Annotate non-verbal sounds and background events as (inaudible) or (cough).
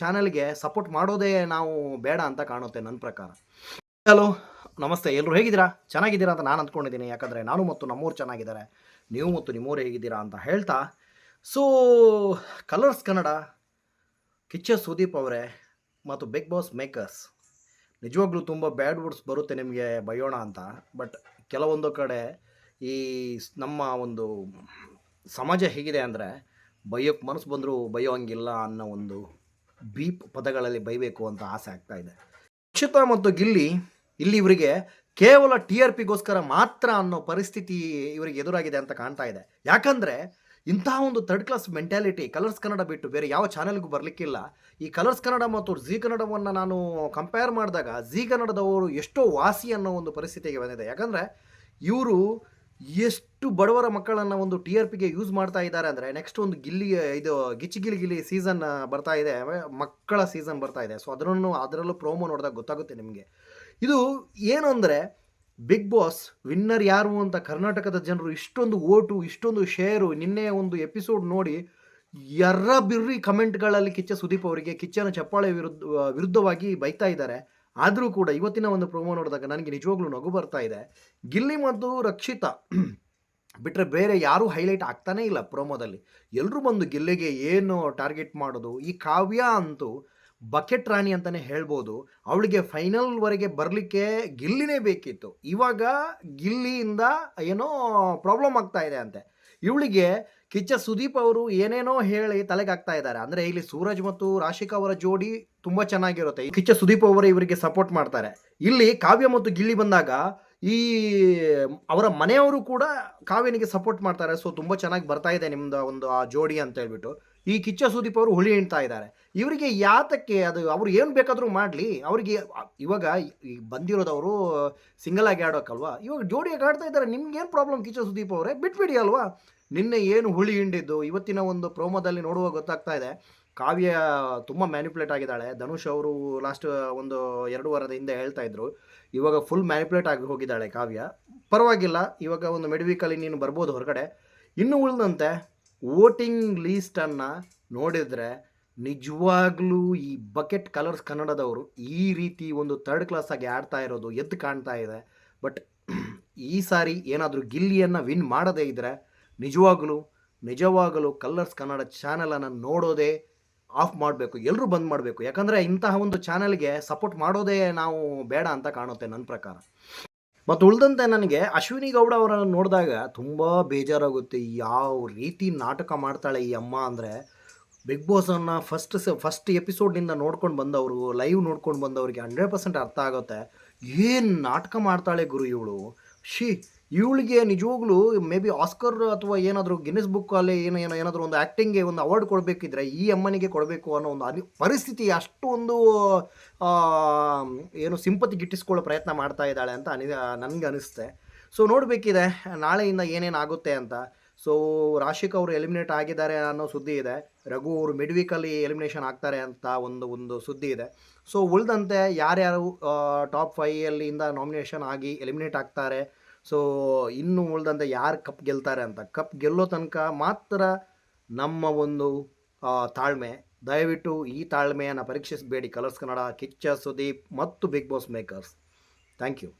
ಚಾನಲ್ಗೆ ಸಪೋರ್ಟ್ ಮಾಡೋದೇ ನಾವು ಬೇಡ ಅಂತ ಕಾಣುತ್ತೆ ನನ್ನ ಪ್ರಕಾರ. ಹಲೋ, ನಮಸ್ತೆ. ಎಲ್ಲರೂ ಹೇಗಿದ್ದೀರಾ? ಚೆನ್ನಾಗಿದ್ದೀರಾ ಅಂತ ನಾನು ಅಂದ್ಕೊಂಡಿದ್ದೀನಿ. ಯಾಕಂದರೆ ನಾನು ಮತ್ತು ನಮ್ಮೂರು ಚೆನ್ನಾಗಿದ್ದಾರೆ. ನೀವು ಮತ್ತು ನಿಮ್ಮೂರು ಹೇಗಿದ್ದೀರಾ ಅಂತ ಹೇಳ್ತಾ. ಸೊ ಕಲರ್ಸ್ ಕನ್ನಡ ಕಿಚ್ಚ ಸುದೀಪ್ ಅವರೇ ಮತ್ತು ಬಿಗ್ ಬಾಸ್ ಮೇಕರ್ಸ್ ನಿಜವಾಗ್ಲೂ ತುಂಬ ಬ್ಯಾಡ್ ವರ್ಡ್ಸ್ ಬರುತ್ತೆ ನಿಮಗೆ ಬಯೋಣ ಅಂತ. ಬಟ್ ಕೆಲವೊಂದು ಕಡೆ ಈ ನಮ್ಮ ಒಂದು ಸಮಾಜ ಹೇಗಿದೆ ಅಂದರೆ ಬೈಯೋಕ್ಕೆ ಮನಸ್ಸು ಬಂದರೂ ಬೈಯೋಂಗಿಲ್ಲ ಅನ್ನೋ ಒಂದು ಬೀಪ್ ಪದಗಳಲ್ಲಿ ಬೈಬೇಕು ಅಂತ ಆಸೆ ಆಗ್ತಾ ಇದೆ. ರಕ್ಷಿತಾ ಮತ್ತು ಗಿಲ್ಲಿ ಇಲ್ಲಿ ಇವರಿಗೆ ಕೇವಲ ಟಿ ಆರ್ ಪಿಗೋಸ್ಕರ ಮಾತ್ರ ಅನ್ನೋ ಪರಿಸ್ಥಿತಿ ಇವರಿಗೆ ಎದುರಾಗಿದೆ ಅಂತ ಕಾಣ್ತಾ ಇದೆ. ಯಾಕಂದರೆ ಇಂತಹ ಒಂದು third class mentality Colors Kannada ಬಿಟ್ಟು ಬೇರೆ ಯಾವ ಚಾನೆಲ್ಗೂ ಬರಲಿಕ್ಕಿಲ್ಲ. ಈ ಕಲರ್ಸ್ ಕನ್ನಡ ಮತ್ತು ಜಿ ಕನ್ನಡವನ್ನು ನಾನು ಕಂಪೇರ್ ಮಾಡಿದಾಗ ಜಿ ಕನ್ನಡದವರು ಎಷ್ಟೋ ವಾಸಿ ಅನ್ನೋ ಒಂದು ಪರಿಸ್ಥಿತಿಗೆ ಬಂದಿದೆ. ಯಾಕಂದರೆ ಇವರು ಎಷ್ಟು ಬಡವರ ಮಕ್ಕಳನ್ನು ಒಂದು ಟಿ ಆರ್ ಪಿಗೆ ಯೂಸ್ ಮಾಡ್ತಾ ಇದ್ದಾರೆ ಅಂದರೆ ನೆಕ್ಸ್ಟ್ ಒಂದು ಗಿಲ್ಲಿ, ಇದು ಗಿಚ್ಚಿ ಗಿಲಿ ಗಿಲಿ ಸೀಸನ್ ಬರ್ತಾ ಇದೆ. ಮಕ್ಕಳ ಸೀಸನ್ ಬರ್ತಾ ಇದೆ. ಸೊ ಅದರನ್ನು ಅದರಲ್ಲೂ ಪ್ರೋಮೋ ನೋಡಿದಾಗ ಗೊತ್ತಾಗುತ್ತೆ ನಿಮಗೆ. ಇದು ಏನು ಅಂದರೆ ಬಿಗ್ ಬಾಸ್ ವಿನ್ನರ್ ಯಾರು ಅಂತ ಕರ್ನಾಟಕದ ಜನರು ಇಷ್ಟೊಂದು ಓಟು, ಇಷ್ಟೊಂದು ಶೇರು ನಿನ್ನೆ ಒಂದು ಎಪಿಸೋಡ್ ನೋಡಿ ಎರ್ರ ಬಿರ್ರಿ ಕಮೆಂಟ್ಗಳಲ್ಲಿ ಕಿಚ್ಚ ಸುದೀಪ್ ಅವರಿಗೆ, ಕಿಚ್ಚನ ಚಪ್ಪಾಳೆ ವಿರುದ್ಧ, ವಿರುದ್ಧವಾಗಿ ಬೈತಾ ಇದ್ದಾರೆ. ಆದರೂ ಕೂಡ ಇವತ್ತಿನ ಒಂದು ಪ್ರೋಮೋ ನೋಡಿದಾಗ ನನಗೆ ನಿಜವಾಗ್ಲೂ ನಗು ಬರ್ತಾ ಇದೆ. ಗಿಲ್ಲಿ ಮತ್ತು ರಕ್ಷಿತಾ (clears throat) ಬಿಟ್ಟರೆ ಬೇರೆ ಯಾರೂ ಹೈಲೈಟ್ ಆಗ್ತಾನೇ ಇಲ್ಲ ಪ್ರೋಮೋದಲ್ಲಿ ಎಲ್ಲರೂ ಬಂದು ಗಿಲ್ಲಿಗೆ ಏನು ಟಾರ್ಗೆಟ್ ಮಾಡೋದು? ಈ ಕಾವ್ಯ ಅಂತೂ ಬಕೆಟ್ ರಾಣಿ ಅಂತಲೇ ಹೇಳ್ಬೋದು. ಅವಳಿಗೆ ಫೈನಲ್ವರೆಗೆ ಬರಲಿಕ್ಕೆ ಗಿಲ್ಲಿನೇ ಬೇಕಿತ್ತು. ಇವಾಗ ಗಿಲ್ಲಿಯಿಂದ ಏನೋ ಪ್ರಾಬ್ಲಮ್ ಆಗ್ತಾ ಇದೆ ಅಂತೆ. ಇವಳಿಗೆ ಕಿಚ್ಚ ಸುದೀಪ್ ಅವರು ಏನೇನೋ ಹೇಳಿ ತಲೆಗೆ ಹಾಕ್ತಾ ಇದ್ದಾರೆ. ಅಂದ್ರೆ ಇಲ್ಲಿ ಸೂರಜ್ ಮತ್ತು ರಾಶಿಕಾ ಅವರ ಜೋಡಿ ತುಂಬಾ ಚೆನ್ನಾಗಿರುತ್ತೆ. ಕಿಚ್ಚ ಸುದೀಪ್ ಅವರು ಇವರಿಗೆ ಸಪೋರ್ಟ್ ಮಾಡ್ತಾರೆ. ಇಲ್ಲಿ ಕಾವ್ಯ ಮತ್ತು ಗಿಲ್ಲಿ ಬಂದಾಗ ಈ ಅವರ ಮನೆಯವರು ಕೂಡ ಕಾವ್ಯನಿಗೆ ಸಪೋರ್ಟ್ ಮಾಡ್ತಾರೆ. ಸೊ ತುಂಬ ಚೆನ್ನಾಗಿ ಬರ್ತಾ ಇದೆ ನಿಮ್ದು ಒಂದು ಆ ಜೋಡಿ ಅಂತ ಹೇಳ್ಬಿಟ್ಟು. ಈ ಕಿಚ್ಚ ಸುದೀಪ್ ಅವರು ಹುಳಿ ಹಿಂಡ್ತಾ ಇದ್ದಾರೆ. ಇವರಿಗೆ ಯಾತಕ್ಕೆ ಅದು ಅವ್ರು ಏನು ಬೇಕಾದರೂ ಮಾಡಲಿ. ಅವರಿಗೆ ಇವಾಗ ಈ ಬಂದಿರೋದವರು ಸಿಂಗಲ್ ಆಗಿ ಆಡೋಕ್ಕಲ್ವಾ ಇವಾಗ ಜೋಡಿಯಾಗಿ ಆಡ್ತಾ ಇದ್ದಾರೆ. ನಿಮ್ಗೇನು ಪ್ರಾಬ್ಲಮ್ ಕಿಚ್ಚ ಸುದೀಪ್ ಅವರೇ? ಬಿಟ್ಬಿಡಿ ಅಲ್ವಾ? ನಿನ್ನೆ ಏನು ಹುಳಿ ಹಿಂಡಿದ್ದು? ಇವತ್ತಿನ ಒಂದು ಪ್ರೋಮೋದಲ್ಲಿ ನೋಡುವಾಗ ಗೊತ್ತಾಗ್ತಾ ಇದೆ. ಕಾವ್ಯ ತುಂಬ ಮ್ಯಾನಿಪುಲೇಟ್ ಆಗಿದ್ದಾಳೆ. ಧನುಷ್ ಅವರು ಲಾಸ್ಟ್ ಒಂದು ಎರಡು ವಾರದ ಹಿಂದೆ ಹೇಳ್ತಾ ಇದ್ರು. ಇವಾಗ ಫುಲ್ ಮ್ಯಾನಿಪುಲೇಟ್ ಆಗಿ ಹೋಗಿದ್ದಾಳೆ ಕಾವ್ಯ. ಪರವಾಗಿಲ್ಲ. ಇವಾಗ ಒಂದು ಮೆಡಿವಿಕಲ್ಲಿ ನೀನು ಬರ್ಬೋದು ಹೊರಗಡೆ. ಇನ್ನು ಉಳಿದಂತೆ ವೋಟಿಂಗ್ ಲೀಸ್ಟನ್ನು ನೋಡಿದರೆ ನಿಜವಾಗ್ಲೂ ಈ ಬಕೆಟ್ ಕಲರ್ಸ್ ಕನ್ನಡದವರು ಈ ರೀತಿ ಒಂದು ಥರ್ಡ್ ಕ್ಲಾಸಾಗಿ ಆಡ್ತಾ ಇರೋದು ಎದ್ದು ಕಾಣ್ತಾ ಇದೆ. ಬಟ್ ಈ ಸಾರಿ ಏನಾದರೂ ಗಿಲ್ಲಿಯನ್ನು ವಿನ್ ಮಾಡದೇ ಇದ್ದರೆ ನಿಜವಾಗಲೂ ನಿಜವಾಗಲೂ ಕಲರ್ಸ್ ಕನ್ನಡ ಚಾನಲನ್ನು ನೋಡೋದೇ ಆಫ್ ಮಾಡಬೇಕು ಎಲ್ಲರೂ ಬಂದ್ ಮಾಡಬೇಕು. ಯಾಕಂದರೆ ಇಂತಹ ಒಂದು ಚಾನಲ್ಗೆ ಸಪೋರ್ಟ್ ಮಾಡೋದೇ ನಾವು ಬೇಡ ಅಂತ ಕಾಣುತ್ತೆ ನನ್ನ ಪ್ರಕಾರ. ಮತ್ತು ಉಳಿದಂತೆ ನನಗೆ ಅಶ್ವಿನಿ ಗೌಡ ಅವರನ್ನು ನೋಡಿದಾಗ ತುಂಬ ಬೇಜಾರಾಗುತ್ತೆ. ಯಾವ ರೀತಿ ನಾಟಕ ಮಾಡ್ತಾಳೆ ಈ ಅಮ್ಮ ಅಂದರೆ ಬಿಗ್ ಬಾಸನ್ನು ಫಸ್ಟ್ ಸ ಫಸ್ಟ್ ಎಪಿಸೋಡ್ನಿಂದ ನೋಡ್ಕೊಂಡು ಬಂದವರು ಲೈವ್ ನೋಡ್ಕೊಂಡು ಬಂದವರಿಗೆ ಹಂಡ್ರೆಡ್ ಪರ್ಸೆಂಟ್ ಅರ್ಥ ಆಗುತ್ತೆ. ಏನು ನಾಟಕ ಮಾಡ್ತಾಳೆ ಗುರು ಇವಳು? ಶಿ ಇವಳಿಗೆ ನಿಜವಾಗ್ಲೂ ಮೇ ಬಿ ಆಸ್ಕರ್ ಅಥವಾ ಏನಾದರೂ ಗಿನ್ನಿಸ್ ಬುಕ್ ಅಲ್ಲಿ ಏನೋ ಏನಾದರೂ ಒಂದು ಆ್ಯಕ್ಟಿಂಗ್ಗೆ ಒಂದು ಅವಾರ್ಡ್ ಕೊಡಬೇಕಿದ್ರೆ ಈ ಅಮ್ಮನಿಗೆ ಕೊಡಬೇಕು ಅನ್ನೋ ಒಂದು ಅನಿ ಪರಿಸ್ಥಿತಿ ಅಷ್ಟೊಂದು ಏನು ಸಿಂಪತಿ ಗಿಟ್ಟಿಸ್ಕೊಳ್ಳೋ ಪ್ರಯತ್ನ ಮಾಡ್ತಾ ಇದ್ದಾಳೆ ಅಂತ ಅನಿ ನನಗೆ ಅನಿಸುತ್ತೆ ಸೊ ನೋಡಬೇಕಿದೆ, ನಾಳೆಯಿಂದ ಏನೇನು ಆಗುತ್ತೆ ಅಂತ. ಸೊ ರಾಶಿಕ್ ಅವರು ಎಲಿಮಿನೇಟ್ ಆಗಿದ್ದಾರೆ ಅನ್ನೋ ಸುದ್ದಿ ಇದೆ. ರಘು ಅವರು ಮಿಡ್ ವೀಕಲ್ಲಿ ಎಲಿಮಿನೇಷನ್ ಆಗ್ತಾರೆ ಅಂತ ಒಂದು ಒಂದು ಸುದ್ದಿ ಇದೆ. ಸೊ ಉಳಿದಂತೆ ಯಾರ್ಯಾರು ಟಾಪ್ ಫೈಯಲ್ಲಿಂದ ನಾಮಿನೇಷನ್ ಆಗಿ ಎಲಿಮಿನೇಟ್ ಆಗ್ತಾರೆ ಸೊ ಇನ್ನು ಉಳ್ದಂತೆ ಯಾರು ಕಪ್ ಗೆಲ್ತಾರೆ ಅಂತ ಕಪ್ ಗೆಲ್ಲೋ ತನಕ ಮಾತ್ರ ನಮ್ಮ ಒಂದು ತಾಳ್ಮೆ. ದಯವಿಟ್ಟು ಈ ತಾಳ್ಮೆಯನ್ನು ಪರೀಕ್ಷಿಸಬೇಡಿ. ಕಲರ್ಸ್ ಕನ್ನಡ ಕಿಚ್ಚ ಸುದೀಪ್ ಮತ್ತು big boss makers thank you